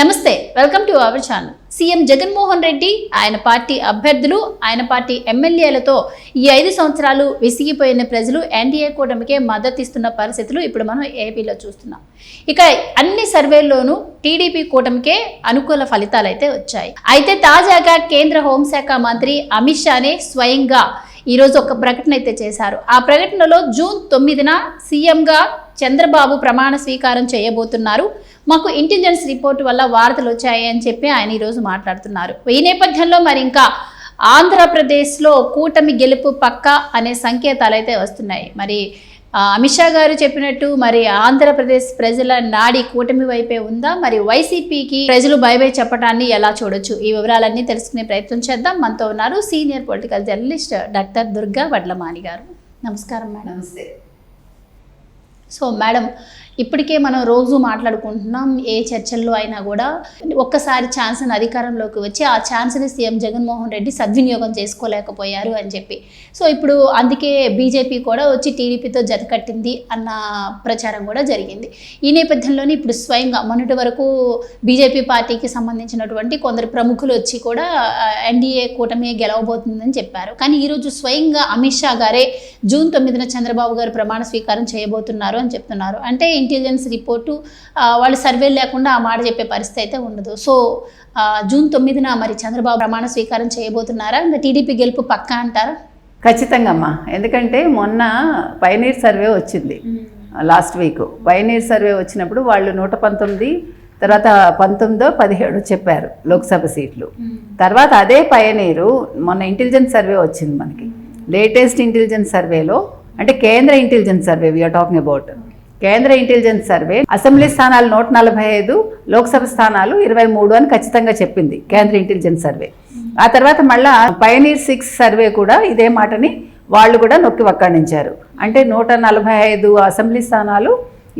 నమస్తే welcome to our channel. CM Jaganmohan Reddy ఆయన party అభ్యర్థులు ఆయన పార్టీ ఎమ్మెల్యేలతో ఈ ఐదు సంవత్సరాలు విసిగిపోయిన ప్రజలు ఎన్డీఏ కూటమికే మద్దతు ఇస్తున్న పరిస్థితులు ఇప్పుడు మనం ఏపీలో చూస్తున్నాం. ఇక అన్ని సర్వేల్లోనూ టీడీపీ కూటమికే అనుకూల ఫలితాలు అయితే వచ్చాయి. అయితే తాజాగా కేంద్ర హోంశాఖ మంత్రి అమిత్ షానే స్వయంగా ఈరోజు ఒక ప్రకటన అయితే చేశారు. ఆ ప్రకటనలో జూన్ తొమ్మిదిన సీఎంగా చంద్రబాబు ప్రమాణ స్వీకారం చేయబోతున్నారు. మాకు ఇంటెలిజెన్స్ రిపోర్ట్ వల్ల వార్తలు వచ్చాయి అని చెప్పి ఆయన ఈరోజు మాట్లాడుతున్నారు. ఈ నేపథ్యంలో మరి ఇంకా ఆంధ్రప్రదేశ్లో కూటమి గెలుపు పక్క అనే సంకేతాలు అయితే వస్తున్నాయి. మరి అమిత్ షా గారు చెప్పినట్టు మరి ఆంధ్రప్రదేశ్ ప్రజల నాడి కూటమి వైపే ఉందా? మరి వైసీపీకి ప్రజలు బయబై చెప్పడాన్ని ఎలా చూడొచ్చు? ఈ వివరాలన్నీ తెలుసుకునే ప్రయత్నం చేద్దాం. మనతో ఉన్నారు senior political journalist doctor Durga Vadlamani garu. నమస్కారం మేడం. నమస్తే. సో మేడం ఇప్పటికే మనం రోజు మాట్లాడుకుంటున్నాం ఏ చర్చల్లో అయినా కూడా ఒక్కసారి ఛాన్స్ని అధికారంలోకి వచ్చి ఆ ఛాన్స్ని సీఎం జగన్మోహన్ రెడ్డి సద్వినియోగం చేసుకోలేకపోయారు అని చెప్పి. సో ఇప్పుడు అందుకే బీజేపీ కూడా వచ్చి టీడీపీతో జతకట్టింది అన్న ప్రచారం కూడా జరిగింది. ఈ నేపథ్యంలోనే ఇప్పుడు స్వయంగా మొన్నటి వరకు బీజేపీ పార్టీకి సంబంధించినటువంటి కొందరు ప్రముఖులు వచ్చి కూడా ఎన్డీఏ కూటమి గెలవబోతుందని చెప్పారు. కానీ ఈరోజు స్వయంగా అమిత్ షా గారే జూన్ తొమ్మిదిన చంద్రబాబు గారు ప్రమాణ స్వీకారం చేయబోతున్నారు అని చెప్తున్నారు. అంటే ఇంటెలిజెన్స్ రిపోర్టు వాళ్ళు సర్వే లేకుండా ఆ మాట చెప్పే పరిస్థితి అయితే ఉండదు. సో జూన్ తొమ్మిదిన మరి చంద్రబాబు ప్రమాణ స్వీకారం చేయబోతున్నారా? ఇంకా టీడీపీ గెలుపు పక్కా అంటారా? ఖచ్చితంగా అమ్మా ఎందుకంటే మొన్న పైనీర్ సర్వే వచ్చింది. లాస్ట్ వీక్ పైనీర్ సర్వే వచ్చినప్పుడు వాళ్ళు నూట పంతొమ్మిది తర్వాత పంతొమ్మిదో పదిహేడు చెప్పారు లోక్సభ సీట్లు. తర్వాత అదే పయనీరు మొన్న ఇంటెలిజెన్స్ సర్వే వచ్చింది మనకి. లేటెస్ట్ ఇంటెలిజెన్స్ సర్వేలో అంటే కేంద్ర intelligence survey we are talking about కేంద్ర ఇంటెలిజెన్స్ సర్వే అసెంబ్లీ స్థానాలు నూట నలభై ఐదు లోక్సభ స్థానాలు ఇరవై మూడు అని ఖచ్చితంగా చెప్పింది కేంద్ర ఇంటెలిజెన్స్ సర్వే. ఆ తర్వాత మళ్ళా పయనీర్ సిక్స్ సర్వే కూడా ఇదే మాటని వాళ్ళు కూడా నొక్కి వక్కాణించారు. అంటే నూట నలభై ఐదు అసెంబ్లీ స్థానాలు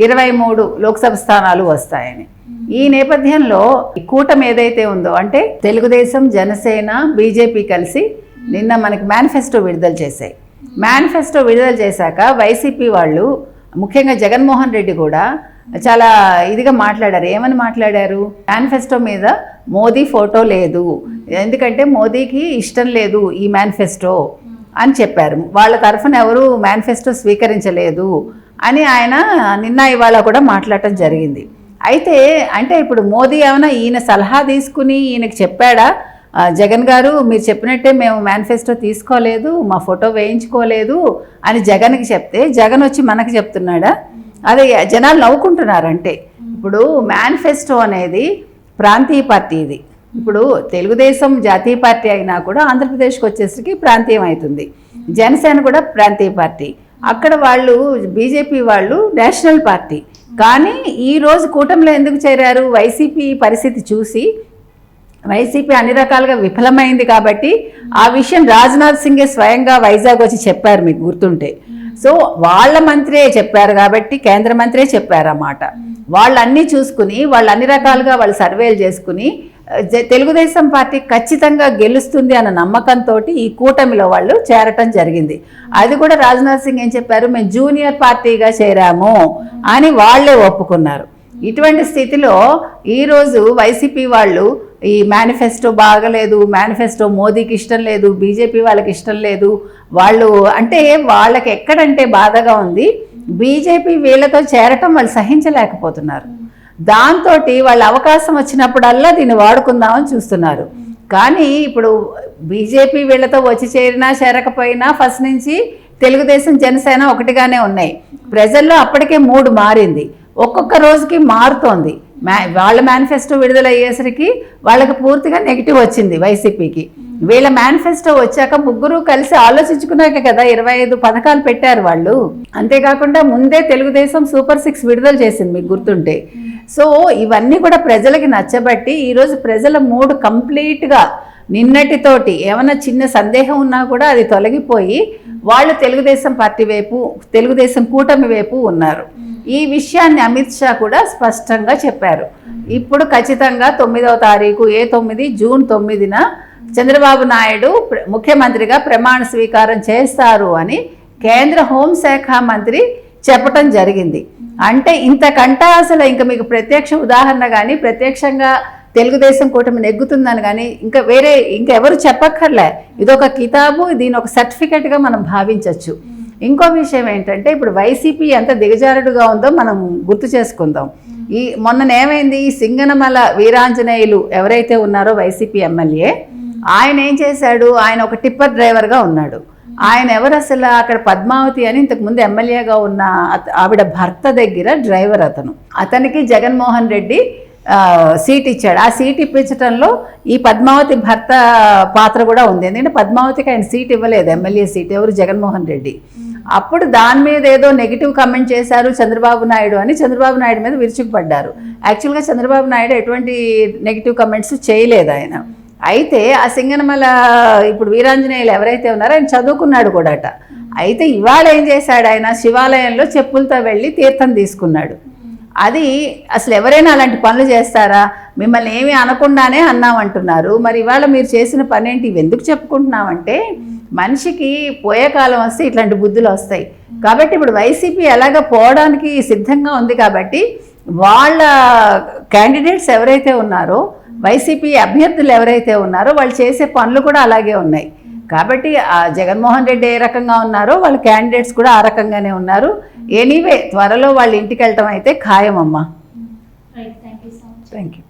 ఇరవై మూడు లోక్సభ స్థానాలు వస్తాయని. ఈ నేపథ్యంలో ఈ కూటమి ఏదైతే ఉందో అంటే తెలుగుదేశం జనసేన బీజేపీ కలిసి నిన్న మనకి మేనిఫెస్టో విడుదల చేశాయి. మేనిఫెస్టో విడుదల చేశాక వైసీపీ వాళ్ళు ముఖ్యంగా జగన్మోహన్ రెడ్డి కూడా చాలా ఇదిగా మాట్లాడారు. ఏమని మాట్లాడారు? మేనిఫెస్టో మీద మోదీ ఫోటో లేదు. ఎందుకంటే మోదీకి ఇష్టం లేదు ఈ మేనిఫెస్టో అని చెప్పారు. వాళ్ళ తరఫున ఎవరు మేనిఫెస్టో స్వీకరించలేదు అని ఆయన నిన్న ఇవాళ కూడా మాట్లాడటం జరిగింది. అయితే అంటే ఇప్పుడు మోదీ ఏమైనా ఈయన సలహా తీసుకుని ఈయనకి చెప్పాడా? జగన్ గారు మీరు చెప్పినట్టే మేము మేనిఫెస్టో తీసుకోలేదు మా ఫోటో వేయించుకోలేదు అని జగన్కి చెప్తే జగన్ వచ్చి మనకి చెప్తున్నాడా? అదే జనాలు నవ్వుకుంటున్నారు అంటే ఇప్పుడు మేనిఫెస్టో అనేది ప్రాంతీయ పార్టీ ఇది. ఇప్పుడు తెలుగుదేశం జాతీయ పార్టీ అయినా కూడా ఆంధ్రప్రదేశ్కి వచ్చేసరికి ప్రాంతీయం అవుతుంది. జనసేన కూడా ప్రాంతీయ పార్టీ. అక్కడ వాళ్ళు బీజేపీ వాళ్ళు నేషనల్ పార్టీ. కానీ ఈరోజు కూటమిలో ఎందుకు చేరారు? వైసీపీ పరిస్థితి చూసి వైసీపీ అన్ని రకాలుగా విఫలమైంది కాబట్టి ఆ విషయం రాజ్నాథ్ సింగే స్వయంగా వైజాగ్ వచ్చి చెప్పారు మీకు గుర్తుంటే. సో వాళ్ళ మంత్రే చెప్పారు కాబట్టి కేంద్ర మంత్రే చెప్పారు అన్నమాట చూసుకుని వాళ్ళు అన్ని రకాలుగా వాళ్ళు సర్వేలు చేసుకుని తెలుగుదేశం పార్టీ ఖచ్చితంగా గెలుస్తుంది అన్న నమ్మకంతో ఈ కూటమిలో వాళ్ళు చేరటం జరిగింది. అది కూడా రాజ్నాథ్ సింగ్ ఏం చెప్పారు? మేము జూనియర్ పార్టీగా చేరాము అని వాళ్ళే ఒప్పుకున్నారు. ఇటువంటి స్థితిలో ఈరోజు వైసీపీ వాళ్ళు ఈ మేనిఫెస్టో బాగలేదు మేనిఫెస్టో మోదీకి ఇష్టం లేదు బీజేపీ వాళ్ళకి ఇష్టం లేదు. వాళ్ళు అంటే వాళ్ళకి ఎక్కడంటే బాధగా ఉంది. బీజేపీ వీళ్ళతో చేరటం వాళ్ళు సహించలేకపోతున్నారు. దాంతో వాళ్ళ అవకాశం వచ్చినప్పుడల్లా దీన్ని వాడుకుందామని చూస్తున్నారు. కానీ ఇప్పుడు బీజేపీ వీళ్ళతో వచ్చి చేరినా చేరకపోయినా ఫస్ట్ నుంచి తెలుగుదేశం జనసేన ఒకటిగానే ఉన్నాయి. ప్రజల్లో అప్పటికే మూడు మారింది. ఒక్కొక్క రోజుకి మారుతోంది. మ్యా వాళ్ళ మేనిఫెస్టో విడుదల అయ్యేసరికి వాళ్ళకి పూర్తిగా నెగిటివ్ వచ్చింది వైసీపీకి. వీళ్ళ మేనిఫెస్టో వచ్చాక ముగ్గురు కలిసి ఆలోచించుకున్నాక కదా ఇరవై ఐదు పథకాలు పెట్టారు వాళ్ళు. అంతేకాకుండా ముందే తెలుగుదేశం సూపర్ సిక్స్ విడుదల చేసింది మీకు గుర్తుంటే. సో ఇవన్నీ కూడా ప్రజలకి నచ్చబట్టి ఈరోజు ప్రజల మూడు కంప్లీట్గా నిన్నటితోటి ఏమైనా చిన్న సందేహం ఉన్నా కూడా అది తొలగిపోయి వాళ్ళు తెలుగుదేశం పార్టీ వైపు తెలుగుదేశం కూటమి వైపు ఉన్నారు. ఈ విషయాన్ని అమిత్ షా కూడా స్పష్టంగా చెప్పారు. ఇప్పుడు ఖచ్చితంగా తొమ్మిదవ తారీఖు ఏ తొమ్మిది? జూన్ తొమ్మిదిన చంద్రబాబు నాయుడు ముఖ్యమంత్రిగా ప్రమాణ స్వీకారం చేస్తారు అని కేంద్ర హోంశాఖ మంత్రి చెప్పటం జరిగింది. అంటే ఇంతకంటా అసలు ఇంకా మీకు ప్రత్యక్ష ఉదాహరణ కానీ ప్రత్యక్షంగా తెలుగుదేశం కూటమి నెగ్గుతుందని కానీ ఇంకా వేరే ఇంకా ఎవరు చెప్పక్కర్లే. ఇదొక కితాబు దీని ఒక సర్టిఫికెట్గా మనం భావించవచ్చు ఇంకో విషయం ఏంటంటే ఇప్పుడు వైసీపీ ఎంత దిగజారుడుగా ఉందో మనం గుర్తు చేసుకుందాం. ఈ మొన్ననేమైంది ఈ సింగనమల వీరాంజనేయులు ఎవరైతే ఉన్నారో వైసీపీ ఎమ్మెల్యే ఆయన ఏం చేశాడు? ఆయన ఒక టిప్పర్ డ్రైవర్గా ఉన్నాడు. ఆయన ఎవరు అసలు? అక్కడ పద్మావతి అని ఇంతకు ముందు ఎమ్మెల్యేగా ఉన్న ఆవిడ భర్త దగ్గర డ్రైవర్ అతను. అతనికి జగన్మోహన్ రెడ్డి సీట్ ఇచ్చాడు. ఆ సీట్ ఇప్పించడంలో ఈ పద్మావతి భర్త పాత్ర కూడా ఉంది. ఎందుకంటే పద్మావతికి ఆయన సీట్ ఇవ్వలేదు ఎమ్మెల్యే సీట్. ఎవరు? జగన్మోహన్ రెడ్డి. అప్పుడు దాని మీద ఏదో నెగిటివ్ కమెంట్ చేశారు చంద్రబాబు నాయుడు అని చంద్రబాబు నాయుడు మీద విరుచుకుపడ్డారు. యాక్చువల్గా చంద్రబాబు నాయుడు ఎటువంటి నెగిటివ్ కమెంట్స్ చేయలేదు ఆయన. అయితే ఆ సింగనమల ఇప్పుడు వీరాంజనేయులు ఎవరైతే ఉన్నారో ఆయన చదువుకున్నాడు కూడాట. అయితే ఇవాళ ఏం చేశాడు ఆయన? శివాలయంలో చెప్పులతో వెళ్ళి తీర్థం తీసుకున్నాడు. అది అసలు ఎవరైనా అలాంటి పనులు చేస్తారా? మిమ్మల్ని ఏమి అనకుండానే అన్నామంటున్నారు. మరి ఇవాళ మీరు చేసిన పని ఏంటి ఇవి ఎందుకు చెప్పుకుంటున్నామంటే మనిషికి పోయే కాలం వస్తే ఇట్లాంటి బుద్ధులు వస్తాయి. కాబట్టి ఇప్పుడు వైసీపీ ఎలాగ పోవడానికి సిద్ధంగా ఉంది కాబట్టి వాళ్ళ క్యాండిడేట్స్ ఎవరైతే ఉన్నారో వైసీపీ అభ్యర్థులు ఎవరైతే ఉన్నారో వాళ్ళు చేసే పనులు కూడా అలాగే ఉన్నాయి. కాబట్టి ఆ జగన్మోహన్ రెడ్డి ఏ రకంగా ఉన్నారో వాళ్ళ క్యాండిడేట్స్ కూడా ఆ రకంగానే ఉన్నారు. ఎనీవే త్వరలో వాళ్ళ ఇంటికి వెళ్ళటం అయితే ఖాయమమ్మా. Thank you